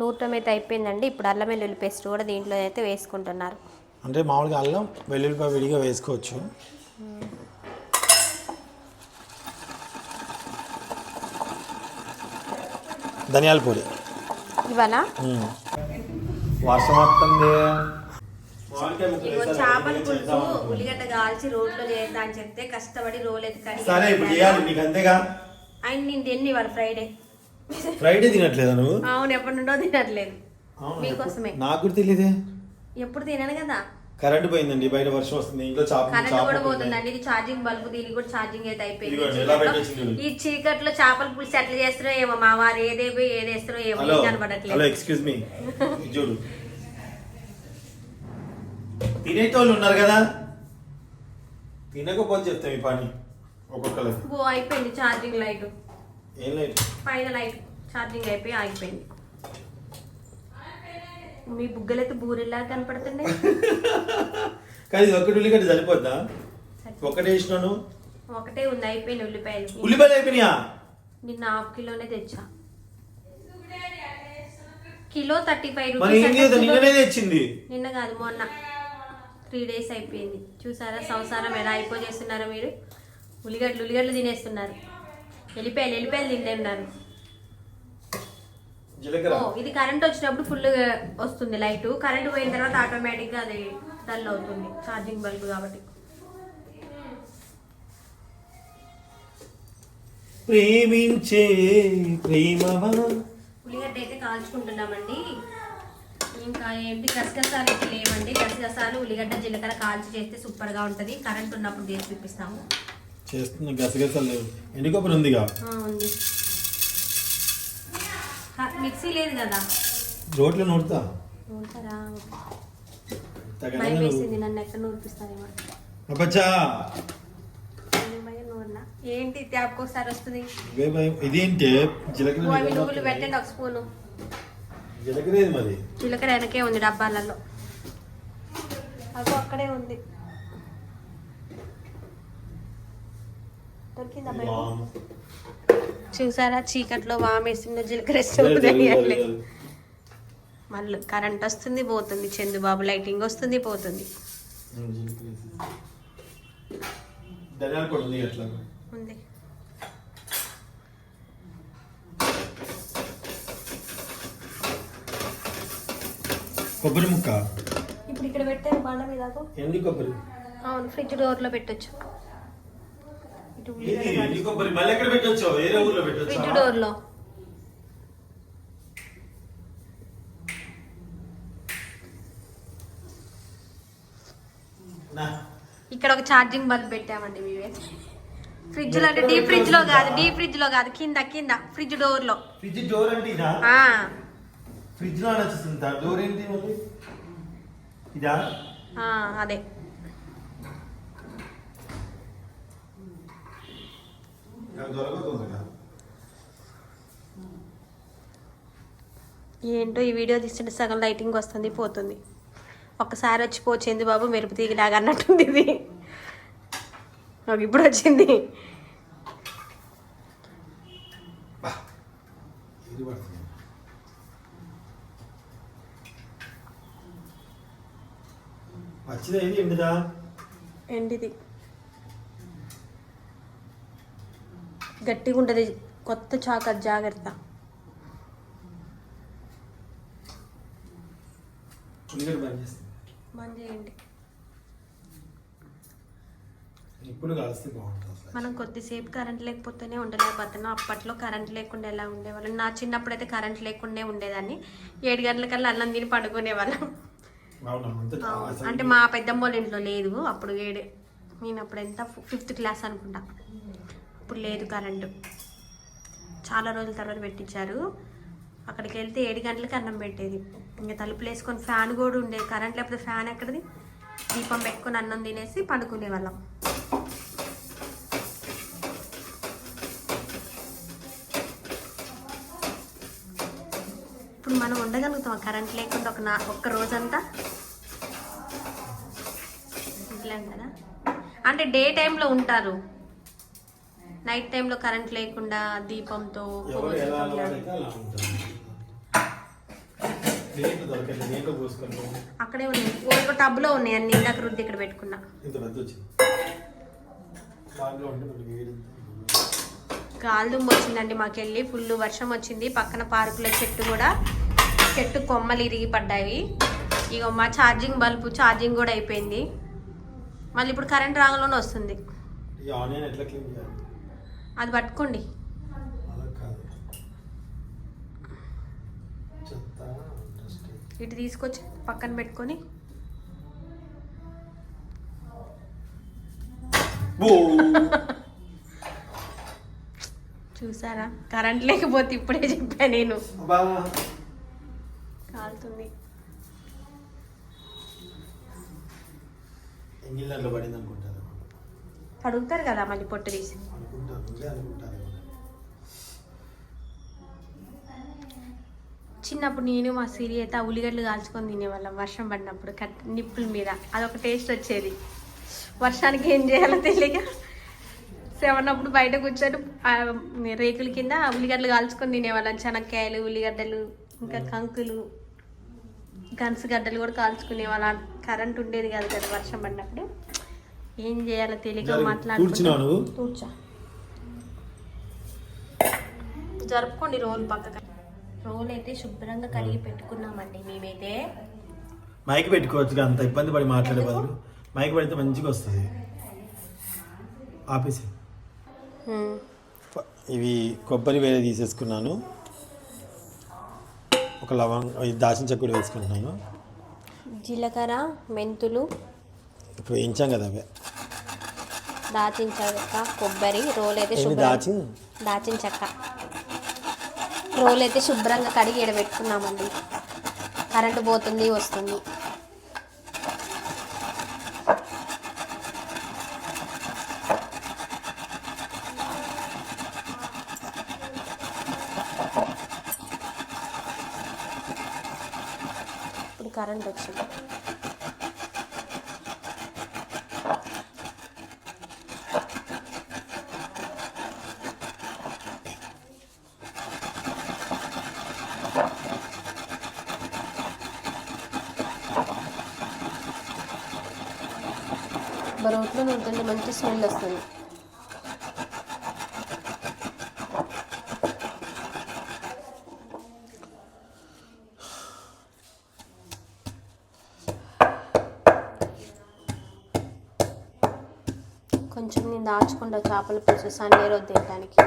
నూరటం అయితే అయిపోయిందండి. ఇప్పుడు అల్లం వెల్లుల్లి పేస్ట్ కూడా దీంట్లో అయితే వేసుకుంటున్నారు. అంటే మామూలుగా అల్లం వెల్లుల్లిపాయ విడిగా వేసుకోవచ్చు. ధనియాల పొడి. ఇవాళ. వర్షం వస్తుంది. ఇగో చేపల పులుసు ఉల్లిగడ్డ కాల్చి రోడ్లో చేద్దా అని చెప్తే కష్టపడి రోల్ ఎత్తి కడిగి సరే ఇప్పుడు చేయాలి నీకు అంతేగా? ఆయన నేను తిన్ని ఇవాళ ఫ్రైడే? ఫ్రైడే తినట్లేదా నువ్వు? అవును ఎప్పటి నుండో తినట్లేదు. మీకోసమే నాకు కూడా తెలియదే ఎప్పుడు తినను కదా. కరెంట్ పోయిందండి బయట వర్షం వస్తుంది ఇంట్లో కరెంట్ కూడా. పోతుందండి ఇది ఛార్జింగ్ బల్బు దీనికి కూడా ఛార్జింగ్ అయితే అయిపోయింది. ఈ చీకట్లో చేపల పులుసు ఎట్లా చేస్తారో ఏమో మా వారు ఏదేవి ఏదేస్తారో ఏమో కనబడట్లేదు ఎక్స్క్యూజ్ మీ చూడు. తినేటోళ్ళు ఉన్నారు కదా. తినకపోతే చెప్తాం ఈ పని. ఒక్కొక్కరు ఓ అయిపోయింది ఛార్జింగ్ లైట్ ఏం లేదు. పైన లైట్ ఛార్జింగ్ అయిపోయి ఆగిపోయింది. మీ బుగ్గలైతే బూరెల్లా కనపడుతున్నాయి. కానీ ఇది ఒక్కటి ఉల్లిగడ్డ సరిపోద్దా? సరే. ఒకటి వేసినాను. ఒకటే ఉంది అయిపోయింది ఉల్లిపాయలు. ఉల్లిపాయలు అయిపోయినాయా? నిన్న హాఫ్ కిలోనే తెచ్చా. కిలో థర్టీ ఫైవ్ రూపీస్ నిన్ననే తెచ్చింది. నిన్న కాదు మొన్న. త్రీ డేస్ అయిపోయింది. చూసారా సంసారం ఎలా అయిపోజేస్తున్నారో మీరు? ఉల్లిగడ్డలు ఉల్లిగడ్డలు తినేస్తున్నారు. ఎల్లిపాయలు ఎల్లిపాయలు తింటున్నారు ఇది కరెంట్ వచ్చినప్పుడు ఫుల్ వస్తుంది లైట్. కరెంట్ పోయిన తర్వాత ఆటోమేటిక్గా అది డల్ అవుతుంది ఛార్జింగ్ బల్బ్ కాబట్టి. ప్రేమించే ప్రేమవా? ఉల్లిగడ్డ అయితే కాల్చుకుంటున్నామండి. ఇంకా ఏంటి? గసగసాలు లేవండి. గసగసాలు ఉల్లిగడ్డ జీలకర్ర కాల్చి చేస్తే సూపర్గా ఉంటుంది. కరెంట్ ఉన్నప్పుడు చేసి చూపిస్తాము. చేస్తున్న గసగసాలు లేవు. ఎండు కొబ్బరి ఉందిగా? ఉంది. మిక్సీ లేదు కదా? రోట్లో నూరుతా? ఉంటారా తగనంగా భయం నూరు. వేసింది నన్ను ఎక్కడ నూరిపిస్తారేమో అబ్బచ్చా ఏంటి ట్యాప్కి ఒకసారి వస్తుంది. ఇదేంటి? జీలకర్ర పెట్టండి ఒక స్పూను. జీలకర్ర ఏది మరి? జీలకర్ర వెనకే ఉంది డబ్బాలలో. అక్కడే ఉంది. దొరికిందా. చూసారా? చీకట్లో వామేసిన జీలకర్ర. మళ్ళీ కరెంట్ వస్తుంది పోతుంది. చందుబాబు లైటింగ్ వస్తుంది పోతుంది. ఉంది కొబ్బరి ముక్క. ఇప్పుడు ఇక్కడ పెట్టాను బండ మీద. ఎండి కొబ్బరి? అవును ఫ్రిడ్జ్ డోర్లో పెట్టొచ్చు. ఇటు ఏది ఎండి కొబ్బరి మళ్ళీ ఎక్కడ పెట్టొచ్చు వేరే ఊర్లో ఫ్రిడ్జ్ పెట్టొచ్చు డోర్లో. ఇక్కడ ఒక ఛార్జింగ్ బల్బ్ పెట్టామండి మేమే ఫ్రిడ్జ్లో అంటే డీప్ ఫ్రిడ్జ్లో కాదు డీప్ ఫ్రిడ్జ్లో కాదు కింద కింద ఫ్రిడ్జ్ డోర్లో ఫ్రిడ్జ్ డోర్ అంటే ఇదా? ఆ, ఫ్రిడ్జ్లో నచ్చుతుంది డోర్ ఏంటి మరి? ఇదా? ఆ, అదే. ఏంటో ఈ వీడియో తీస్తుంటే సగం లైటింగ్ వస్తుంది పోతుంది. ఒక్కసారి వచ్చి పోచింది బాబు మెరుపు తీగిలాగా అన్నట్టుంది ఇది. నాకు ఇప్పుడు వచ్చింది. ఎండుదా. గట్టిగా ఉంటుంది. కొత్త చాక జాగ్రత్త. బంద్ చేయండి. ఇప్పుడు మనం కొద్దిసేపు కరెంట్ లేకపోతేనే ఉండలేకపోతున్నాం. అప్పట్లో కరెంట్ లేకుండా ఎలా ఉండేవాళ్ళం? నా చిన్నప్పుడు అయితే కరెంట్ లేకుండా ఉండేదాన్ని. ఏడు గంటలకల్లా అన్నం తిని పడుకునేవాళ్ళం. అంటే మా పెద్దమ్మ వాళ్ళ ఇంట్లో లేదు. అప్పుడు ఏడే నేను అప్పుడు ఎంత ఫిఫ్త్ క్లాస్ అనుకుంటా. అప్పుడు లేదు కరెంటు. చాలా రోజుల తర్వాత పెట్టించారు. అక్కడికి వెళ్తే ఏడు గంటలకి అన్నం పెట్టేది. ఇంకా తలుపులు వేసుకొని ఫ్యాన్ కూడా ఉండేది కరెంట్ లేకపోతే ఫ్యాన్ ఎక్కడిది? దీపం పెట్టుకొని అన్నం తినేసి పండుకునే వాళ్ళం. ఇప్పుడు మనం ఉండగలుగుతాం కరెంట్ లేకుండా ఒక నా ఒక్క రోజంతా? ఇట్లా కదా? అంటే డే టైంలో ఉంటారు. నైట్ టైంలో కరెంట్ లేకుండా దీపంతో అక్కడే ఉన్నాయి. ఒక టబ్లో ఉన్నాయి అన్ని. ఇందాక రుద్ది ఇక్కడ పెట్టుకున్నా. వేడి గాలిదుమ్మ వచ్చిందండి మాకెళ్ళి. ఫుల్ వర్షం వచ్చింది. పక్కన పార్కులో చెట్టు కూడా. చెట్టు కొమ్మలు ఇరిగి పడ్డాయి ఇక మా ఛార్జింగ్ బల్బు ఛార్జింగ్ కూడా అయిపోయింది. మళ్ళీ ఇప్పుడు కరెంట్ రాగంలోనే వస్తుంది. ఈ ఆనియన్ ఎట్లా క్లీన్ చేయాలి? అది పట్టుకోండి. ఇటు తీసుకొచ్చి పక్కన పెట్టుకొని. చూసారా? కరెంట్ లేకపోతే ఇప్పుడే చెప్పా నేను. కాలుతుంది. పడింది అనుకుంటారు అడుగుతారు కదా మళ్ళీ పొట్టు తీసి. చిన్నప్పుడు నేను మా సిరి అయితే ఆ ఉల్లిగడ్డలు కాల్చుకొని తినేవాళ్ళం వర్షం పడినప్పుడు కట్ నిప్పుల మీద. అదొక టేస్ట్ వచ్చేది. వర్షానికి ఏం చేయాలో తెలియక సెవెన్ అప్పుడు బయట కూర్చొని రేకుల కింద ఉల్లిగడ్డలు కాల్చుకొని తినేవాళ్ళం. చెనక్కాయలు ఉల్లిగడ్డలు ఇంకా కంకులు గన్సగడ్డలు కూడా కాల్చుకునేవాళ్ళం. కరెంట్ ఉండేది కాదు కదా వర్షం పడినప్పుడు. ఏం చేయాలో తెలియక నువ్వు? కూర్చో. జరుపుకోండి రోల్ పక్కన రోల్ అయితే శుభ్రంగా కడిగి పెట్టుకున్నామండి మేమైతే. మైక్ పెట్టుకోవచ్చు అంత ఇబ్బంది పడి మాట్లాడే బదులు. మైక్ పెడితే మంచిగా వస్తుంది. ఆపేసి. ఇవి కొబ్బరి వేరే తీసేసుకున్నాను. ఒక లవంగ దాచిన చెక్క కూడా వేసుకుంటున్నాను. జీలకర్ర మెంతులు. ఇప్పుడు వేయించాం కదా అవే. దాచిన చెక్క కొబ్బరి రోల్ అయితే శుభ్రం దాచి? దాచిన చెక్క రోల్ అయితే శుభ్రంగా కడిగి ఎడబెట్టుకున్నామండి కరెంటు పోతుంది వస్తుంది. ఇప్పుడు కరెంట్ వచ్చింది. రోట్లో ఉంటుంది మంచి స్మెల్ వస్తుంది. కొంచెం నేను దాచుకుంటా చేపల పులుసు సండే రోజు తినడానికి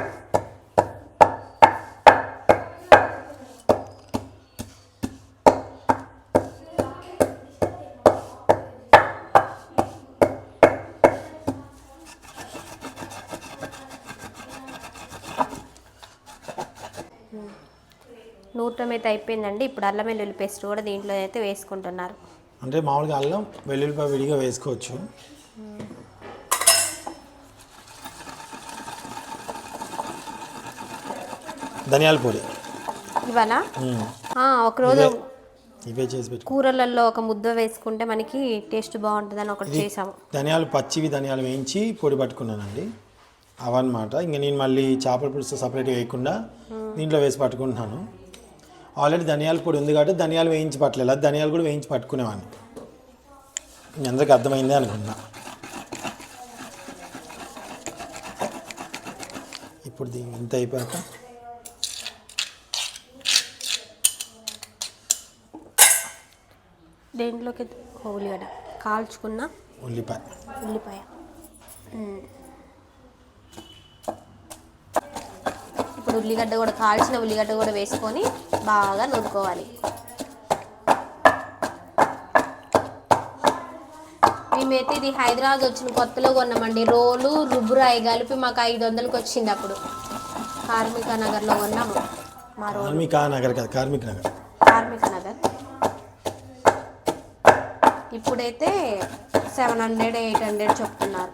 నూరటం అయితే అయిపోయిందండి. ఇప్పుడు అల్లం వెల్లుల్లి పేస్ట్ కూడా దీంట్లో అయితే వేసుకుంటున్నారు. అంటే మామూలుగా అల్లం వెల్లుల్లిపాయ విడిగా వేసుకోవచ్చు. ధనియాల పొడి. ఒకరోజు ఇవే ఇవే చేసి కూరలలో ఒక ముద్ద వేసుకుంటే మనకి టేస్ట్ బాగుంటుందని ఒకటి చేసాము ధనియాలు పచ్చివి ధనియాలు వేయించి పొడి పట్టుకున్నానండి. అవన్నమాట. ఇంకా నేను మళ్ళీ చేపల పులుసు సపరేట్గా వేయకుండా దీంట్లో వేసి పట్టుకుంటున్నాను. ఆల్రెడీ ధనియాల పొడి ఉంది కాబట్టి ధనియాలు వేయించి పట్టలేదు ధనియాలు కూడా వేయించి పట్టుకునేవాడిని. మీ అందరికి అర్థమైందే అనుకున్నా. ఇప్పుడు దీని ఇంత అయిపోయాక దేంట్లోకి? ఉల్లిగడ్డ. కాల్చుకున్న ఉల్లిపాయ. ఉల్లిపాయ. ఇప్పుడు ఉల్లిగడ్డ కూడా కాల్చిన ఉల్లిగడ్డ కూడా వేసుకొని బాగా నూరుకోవాలి. మేమైతే ఇది హైదరాబాద్ వచ్చిన కొత్తలో కొన్నామండి. రోలు రుబ్బురాయి కలిపి మాకు ఐదు వందలకి వచ్చింది అప్పుడు. కార్మిక నగర్లో కొన్నాము. మా రోలు. కార్మిక నగర్ కదా కార్మిక నగర్. కార్మిక నగర్. ఇప్పుడైతే సెవెన్ హండ్రెడ్ ఎయిట్ హండ్రెడ్ చెప్తున్నారు.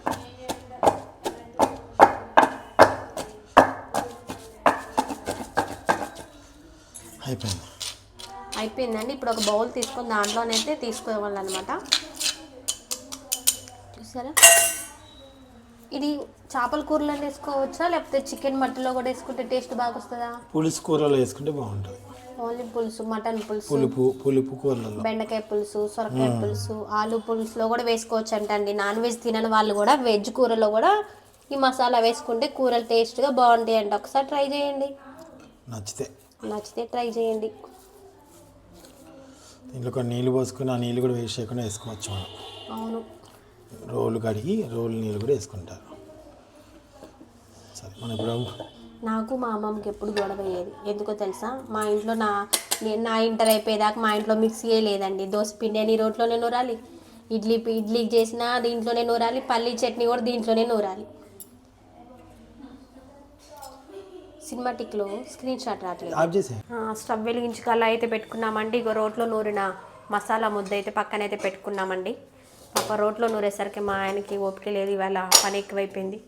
అయిపోయిందండి. ఇప్పుడు ఒక బౌల్ తీసుకొని దాంట్లోనైతే తీసుకోవాలన్నమాట. చూసారా? ఇది చేపల కూరలో వేసుకోవచ్చా? లేకపోతే చికెన్ మట్టిలో కూడా వేసుకుంటే టేస్ట్ బాగా వస్తుందా పులుసు కూరలో వేసుకుంటే బాగుంటుంది. ఓన్లీ పులుసు మటన్ పులుసు పులుపు పులుపు కూరలలో. బెండకాయ పులుసు సొరకాయ పులుసు ఆలు పులుసులో కూడా వేసుకోవచ్చు అంటండి నాన్ వెజ్ తినని వాళ్ళు కూడా వెజ్ కూరలో కూడా ఈ మసాలా వేసుకుంటే కూరలు టేస్ట్గా బాగుంటాయి అంట ఒకసారి ట్రై చేయండి. నచ్చితే. నచ్చితే ట్రై చేయండి. దీంట్లో కొన్ని నీళ్ళు పోసుకుని ఆ నీళ్ళు కూడా వేస్ట్ చేయకుండా వేసుకోవచ్చు మనం. అవును. రోలు కడిగి రోలు నీళ్ళు కూడా వేసుకుంటారు. సరే మనం ఇప్పుడు నాకు మా అమ్మమ్మకి ఎప్పుడు గొడవ అయ్యేది. ఎందుకో తెలుసా? మా ఇంట్లో నా నేను నా ఇంటర్ అయిపోయేదాకా మా ఇంట్లో మిక్సీయే లేదండి దోశ పిండి అని రోట్లోనే నూరాలి. ఇడ్లీ ఇడ్లీ చేసినా దీంట్లోనే నూరాలి. పల్లీ చట్నీ కూడా దీంట్లోనే నూరాలి. సినిమాటిక్లో స్క్రీన్ షాట్ రావట్లేదు. ఆఫ్ చేసే ఆ, స్టవ్ వెలిగించి కల్లా అయితే పెట్టుకున్నామండి. ఇక రోట్లో నూరిన మసాలా ముద్ద అయితే పక్కన అయితే పెట్టుకున్నామండి. పాప రోట్లో నూరేసరికి మా ఆయనకి ఓపిక లేదు ఇవాళ పని ఎక్కువైపోయింది.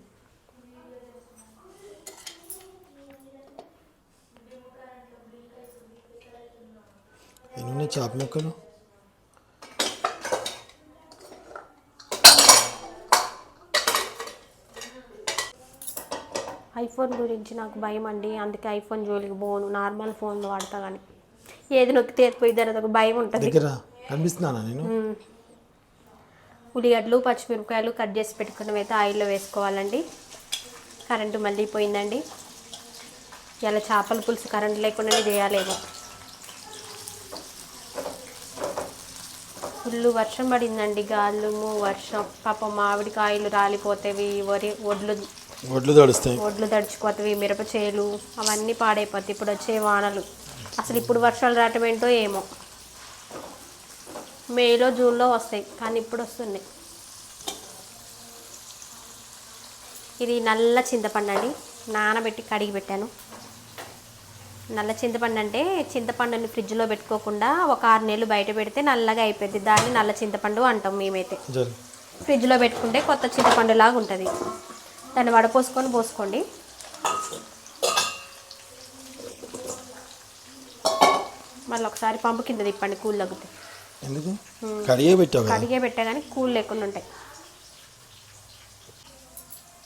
ఎన్ని చేప ముక్కలు? ఐఫోన్ గురించి నాకు భయం అండి. అందుకే ఐఫోన్ జోలికి పోను. నార్మల్ ఫోన్లో వాడతా కానీ ఏది నొక్కితే తర్వాత ఒక భయం ఉంటుంది. దగ్గర కనిపిస్తున్నానా నేను. ఉల్లిగడ్డలు పచ్చిమిరపకాయలు కట్ చేసి పెట్టుకున్నవి అయితే ఆయిల్లో వేసుకోవాలండి. కరెంటు మళ్ళీ పోయిందండి. ఇలా చేపల పులుసు కరెంట్ లేకుండానే చేయాలేమో. ఫుల్ వర్షం పడిందండి. గాలుము వర్షం. పాపం మామిడికాయలు రాలిపోతేవి వరి వడ్లు ఒడ్లు తడుస్తాయి ఒడ్లు తడిచిపోతాయి మిరప చేలు అవన్నీ పాడైపోతాయి. ఇప్పుడు వచ్చే వానలు. అసలు ఇప్పుడు వర్షాలు రావటం ఏంటో ఏమో. మేలో జూన్లో వస్తాయి. కానీ ఇప్పుడు వస్తున్నాయి. ఇది నల్ల చింతపండు అండి. నానబెట్టి కడిగి పెట్టాను. నల్ల చింతపండు అంటే చింతపండుని ఫ్రిడ్జ్లో పెట్టుకోకుండా ఒక ఆరు నెలలు బయట పెడితే నల్లగా అయిపోద్ది. దాన్ని నల్ల చింతపండు అంటాం మేమైతే. ఫ్రిడ్జ్లో పెట్టుకుంటే కొత్త చింతపండు లాగా ఉంటుంది. దాన్ని వడపోసుకొని పోసుకోండి. మళ్ళీ ఒకసారి పంపు కింద తిప్పండి కూల్ తగ్గుతాయి ఎందుకు? కడిగే పెట్టావు కడిగే పెట్టా కానీ కూల్ లేకుండా ఉంటాయి.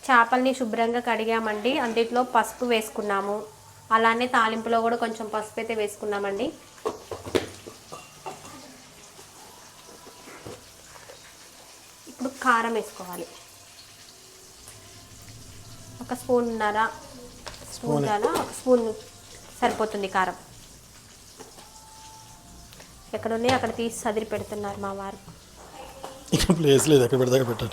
చేపల్ని శుభ్రంగా కడిగామండి. అందులో పసుపు వేసుకున్నాము. అలానే తాలింపులో కూడా కొంచెం పసుపు అయితే వేసుకున్నామండి. ఇప్పుడు కారం వేసుకోవాలి. ఒక స్పూన్ ఉన్నర స్పూన్ ఒక స్పూన్ సరిపోతుంది కారం. ఎక్కడ ఉన్నాయి అక్కడ తీసి సదిరి పెడుతున్నారు మా వారు. ఇక్కడ ప్లేస్ లేదు. ఎక్కడ పెడతా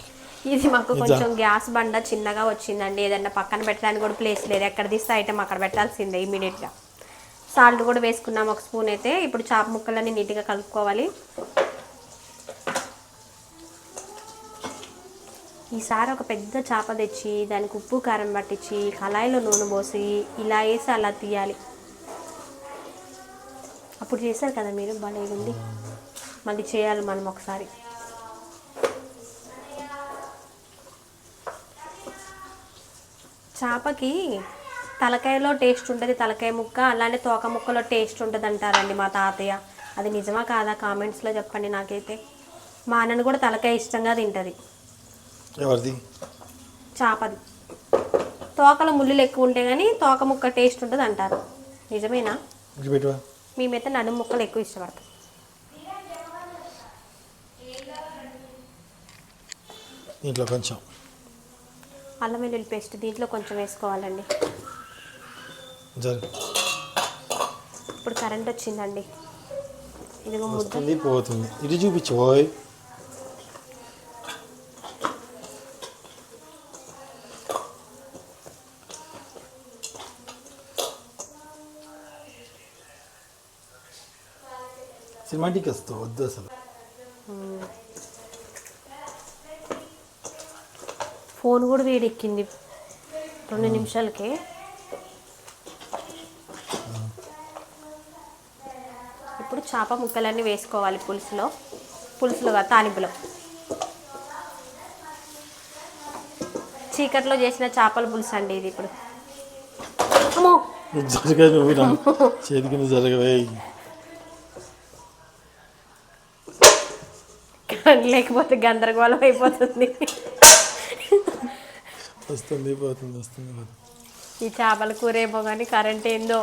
ఇది మాకు కొంచెం గ్యాస్ బండ చిన్నగా వచ్చిందండి. ఏదన్నా పక్కన పెట్టడానికి కూడా ప్లేస్ లేదు. ఎక్కడ తీస్తే ఐటమ్ అక్కడ పెట్టాల్సిందే ఇమీడియట్గా సాల్ట్ కూడా వేసుకున్నాం ఒక స్పూన్ అయితే. ఇప్పుడు చాప ముక్కలన్నీ నీట్గా కలుపుకోవాలి. ఈసారి ఒక పెద్ద చేప తెచ్చి దానికి ఉప్పు కారం పట్టించి కళాయిలో నూనె పోసి ఇలా వేసి అలా తీయాలి. అప్పుడు చేశారు కదా మీరు? భలేగుంది మళ్ళీ చేయాలి మనం ఒకసారి. చేపకి తలకాయలో టేస్ట్ ఉంటుంది తలకాయ ముక్క అలానే తోక ముక్కలో టేస్ట్ ఉంటుంది అంటారండి మా తాతయ్య. అది నిజమా కాదా? కామెంట్స్లో చెప్పండి నాకైతే. మా అన్నను కూడా తలకాయ ఇష్టంగా తింటుంది. ఎవరిది? చేపది. తోకలో ముళ్ళులు ఎక్కువ ఉంటే కానీ తోక ముక్క టేస్ట్ ఉంటుంది అంటారు. నిజమేనా? మేమైతే నడుము ముక్కలు ఎక్కువ ఇష్టపడతాం దీంట్లో కొంచెం. అల్లం వెల్లుల్లి పేస్ట్ దీంట్లో కొంచెం వేసుకోవాలండి. ఇప్పుడు కరెంట్ వచ్చిందండి. ఇదిగో ముద్ద. పోతుంది. ఇటు చూపించు సినిమాటిక్ వస్తావు వద్దు అసలు ఫోన్ కూడా వేడెక్కింది. రెండు నిమిషాలకే. ఇప్పుడు చేప ముక్కలన్నీ వేసుకోవాలి పులుసులో. పులుసులో కాదు, తాలింపులో. చీకట్లో చేసిన చేపల పులుసు అండి ఇది ఇప్పుడు. అమ్మో! జరగ నువ్వు రా చేతి కింద జరగవే లేకపోతే గందరగోళం అయిపోతుంది. వస్తుంది పోతుంది వస్తుంది ఈ చేపల కూర ఏమో కానీ కరెంట్ ఏందో.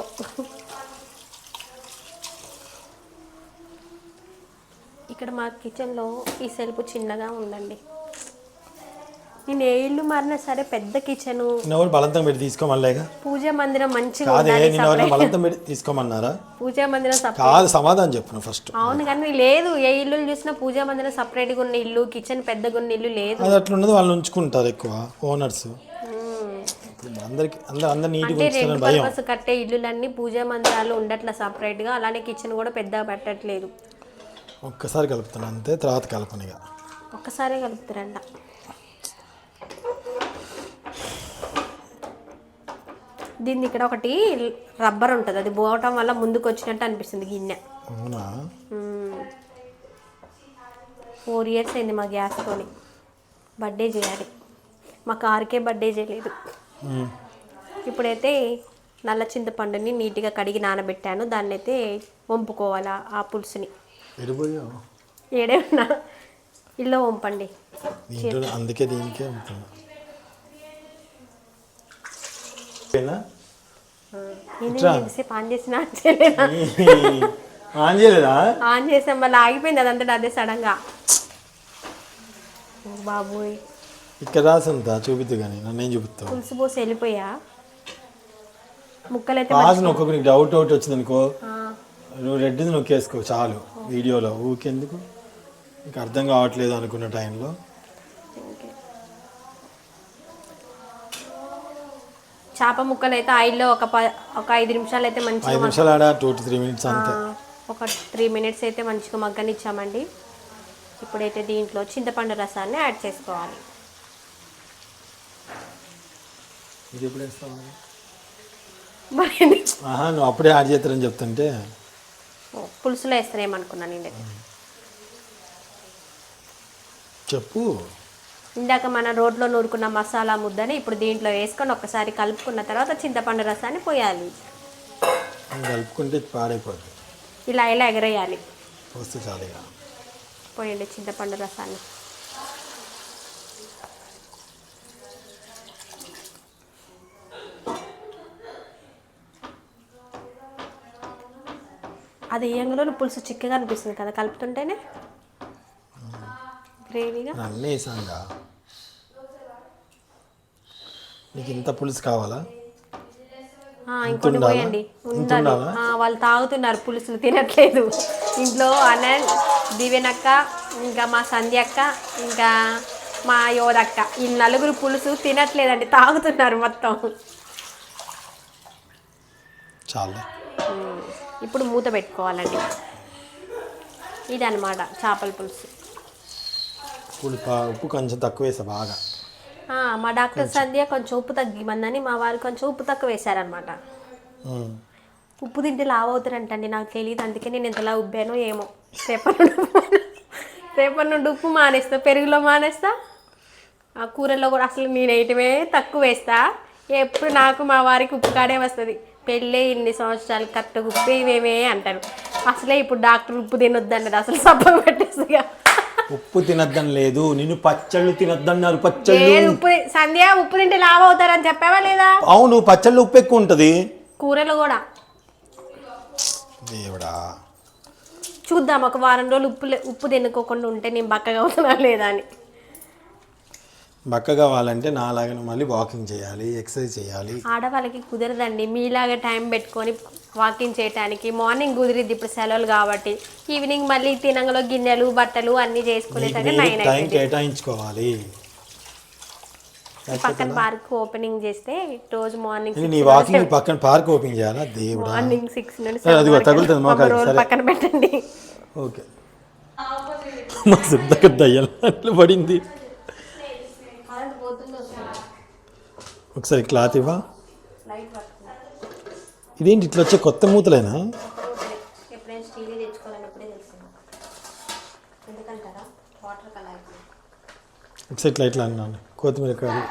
ఇక్కడ మా కిచెన్లో ఈ సెల్పు చిన్నగా ఉందండి. నేను ఏ ఇల్లు మారినా సరే పెద్ద కిచెను నిన్న ఎవరు బలవంతం పెట్టి తీసుకోమల్లేగా పూజ మందిరం మంచిగా కాదే. బలవంతం పెట్టి తీసుకోమన్నారా? పూజా మందిరం కాదు సమాధానం చెప్పు నువ్వు ఫస్ట్ అవును కానీ లేదు. ఏ ఇల్లు చూసినా పూజా మందిరం సపరేట్గా ఉన్న ఇల్లు కిచెన్ పెద్దగా ఉన్న ఇల్లు లేదు. అది అట్లా ఉన్నది వాళ్ళు ఉంచుకుంటారు ఎక్కువ ఓనర్స్ అందరికి అందరు అందరు నీట్గా ఉంచుతారని భయం. కట్టే ఇల్లులన్నీ పూజా మందిరాలు ఉండట్ల సపరేట్గా. అలానే కిచెన్ కూడా పెద్దగా పెట్టట్లేదు. ఒక్కసారి కలుపుతాను అంతే తర్వాత కలపను ఇక. ఒక్కసారే కలుపుతారంట. దీన్ని ఇక్కడ ఒకటి రబ్బర్ ఉంటుంది. అది పోవటం వల్ల ముందుకు వచ్చినట్టు అనిపిస్తుంది గిన్నె. అవునా? ఫోర్ ఇయర్స్ అయింది మా గ్యాస్తోని బర్త్డే చేయాలి. మా కారుకే బర్త్డే చేయలేదు. ఇప్పుడైతే నల్ల చింతపండుని నీట్గా కడిగి నానబెట్టాను. దాన్ని అయితే వంపుకోవాలా ఆ పులుసుని. ఏడే ఉన్నా. ఇల్లు వంపండి. దీంట్లో అందుకే దీనికే ఎంతసేపు ఆన్ చేసిన ఆన్ చేయలేదా? ఆన్ చేసాం మళ్ళీ ఆగిపోయింది అదంతా అదే సడన్గా బాబోయ్. ఇక్కడ రాసిందా చూపిద్దు కానీ నన్ను ఏం చూపిస్తావు పులుసు పోసి వెళ్ళిపోయా? ముక్కలైతే పాస్ నొక్కకు నీకు డౌట్ అవుట్ వచ్చింది అనుకో నువ్వు రెడ్ది నొక్కేసుకో చాలు వీడియోలో. ఊకెందుకు? నీకు అర్థం కావట్లేదు అనుకున్న టైంలో. చేప ముక్కలు అయితే ఆయిల్లో ఒక ప ఒక ఐదు నిమిషాలు అయితే మంచిగా ఐదు నిమిషాలు ఆడ టూ త్రీ మినిట్స్ అంతే. ఒక త్రీ మినిట్స్ అయితే మంచిగా మగ్గనిచ్చామండి. ఇప్పుడైతే దీంట్లో చింతపండు రసాన్ని యాడ్ చేసుకోవాలి. ఇది ఎప్పుడు వేస్తావు అప్పుడే యాడ్ చేస్తారని చెప్తుంటే. పులుసులో వేస్తానేమనుకున్నాను నేనైతే. చెప్పు. ఇందాక మన రోడ్లో నూరుకున్న మసాలా ముద్దని ఇప్పుడు దీంట్లో వేసుకొని ఒక్కసారి కలుపుకున్న తర్వాత చింతపండు రసాన్ని పోయాలి. కలుపుకుంటే పాడైపోద్ది. ఇలా ఇలా ఎగరేయాలి? ఇక. పోయండి చింతపండు రసాన్ని. అది వేయంగానే పులుసు చిక్కగా అనిపిస్తుంది కదా కలుపుతుంటేనే? గ్రేవీగా? అన్నీ వేసాంగా నీకు ఇంత పులుసు కావాలా? ఇంకొన్ని? పోయండి. ఉండాలి. వాళ్ళు తాగుతున్నారు పులుసులు తినట్లేదు. ఇంట్లో అనంత్ దివ్యనక్క ఇంకా మా సంధ్య అక్క ఇంకా మా యోధక్క. ఈ నలుగురు పులుసు తినట్లేదండి తాగుతున్నారు మొత్తం. చాలే. ఇప్పుడు మూత పెట్టుకోవాలండి. ఇదన్నమాట చేపల పులుసు. ఉప్పు కొంచెం తక్కువ వేసా బాగా. మా డాక్టర్ సంధ్య కొంచెం ఉప్పు తగ్గిమందని మా వారు కొంచెం ఉప్పు తక్కువ వేశారనమాట. ఉప్పు తింటే లావు అవుతారంటండి నాకు తెలియదు అందుకే నేను ఎంతలా ఉబ్బానో ఏమో. రేపటి నుండి ఉప్పు- రేపటి నుండి ఉప్పు మానేస్తా పెరుగులో మానేస్తా. ఆ కూరల్లో కూడా అసలు నేను వేయటమే తక్కువ వేస్తా. ఎప్పుడు నాకు మా వారికి ఉప్పు కాడే వస్తుంది. పెళ్ళే ఇన్ని సంవత్సరాలు కరెక్ట్గా ఉప్పు ఇవేమే అంటారు. అసలే ఇప్పుడు డాక్టర్ ఉప్పు తినొద్దన్నది అసలు సబ్బు పెట్టేసిగా ఉప్పు తినద్దని లేదు నిన్ను పచ్చళ్ళు తినద్దన్నారు పచ్చళ్ళు. ఉప్పు సంధ్య ఉప్పు తింటే లావు అవుతారని చెప్పావా లేదా? అవును పచ్చళ్ళు ఉప్పు ఎక్కువ ఉంటుంది. కూరలు కూడా. దేవుడా. చూద్దాం ఒక వారం రోజులు ఉప్పు లే- ఉప్పు తినుకోకుండా ఉంటే నేను బక్కగా అవుతున్నా లేదా అని. బక్క కావాలంటే నాలాగా మళ్ళీ వాకింగ్ చేయాలి ఎక్సర్సైజ్ చేయాలి. ఆడవాళ్ళకి కుదరదండి. మీలాగా టైం పెట్టుకొని వాకింగ్ చేయడానికి మార్నింగ్ కుదిరిద్ది ఇప్పుడు సెలవులు కాబట్టి. ఈవినింగ్ మళ్ళీ తినంగలో గిన్నెలు బట్టలు అన్నీ చేసుకునేసరికి నైన్ టైం కేటాయించుకోవాలి. పక్కన పార్క్ ఓపెనింగ్ చేస్తే రోజు మార్నింగ్ నీ వాకింగ్ పక్కన పార్క్ ఓపెన్ చేయాలా? దేవుడా. మార్నింగ్ సిక్స్ నుండి ఏ, అదిగో తగులుతుంది మోకాలికి, రోజు. పక్కన పెట్టండి. ఓకే. మా సిద్ధకు దయ్యాలు పడింది. ఒకసారి క్లాత్ ఇవ్వా. ఇదేంటి ఇట్లా వచ్చే కొత్త మూతలేనా? ఒకసారి ఇట్లా ఇట్లా అన్నాను. కొత్తిమీర కాదు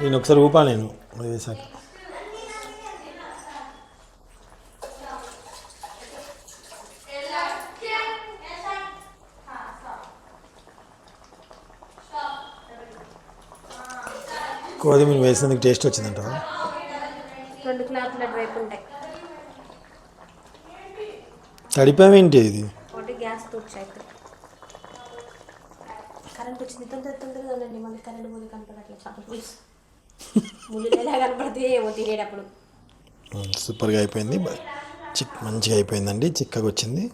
నేను ఒకసారి ఊపా నేను. అది వేసాక. గోధుమలు వేసినందుకు టేస్ట్ వచ్చిందంట. రెండు క్లాత్లు ఉంటాయి. తడిపామేంటి ఇది? ఒకటి గ్యాస్ కరెంట్ వచ్చింది. తొందర తొందరగా కదండి మళ్ళీ కరెంట్ పోయి కనపడట్లేదు చేపల పులుసు ముళ్ళు ఎలా కనపడుతుంది ఏమో తినేటప్పుడు మ్మ్, సూపర్గా అయిపోయింది. చిక్ మంచిగా అయిపోయిందండి. చిక్కగా వచ్చింది.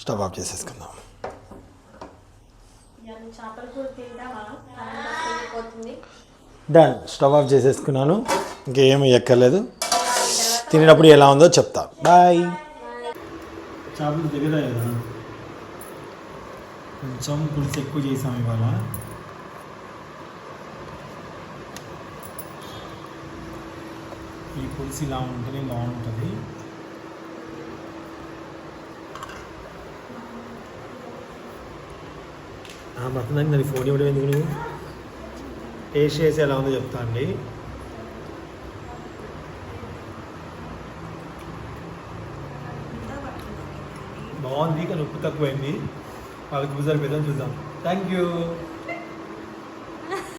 స్టవ్ ఆఫ్ చేసేసుకుందాం. చేపల కూర తింటామా పోతుంది. డన్ స్టవ్ ఆఫ్ చేసేసుకున్నాను. ఇంకేమీ ఎక్కర్లేదు. తినేటప్పుడు ఎలా ఉందో చెప్తా. బాయ్ చేపలు దగ్గర కొంచెం పులుసు ఎక్కువ చేసాం ఇవాళ. ఈ పులుసు ఇలా ఉంటేనే బాగుంటుంది. మొత్తం దాన్ని ఫోన్ ఇవ్వడం ఎందుకు నువ్వు? టేస్ట్ చేసి ఎలా ఉందో చెప్తా అండి. బాగుంది కానీ ఉప్పు తక్కువైంది. వాళ్ళకి సరిపోతుందని చూద్దాం. Thank you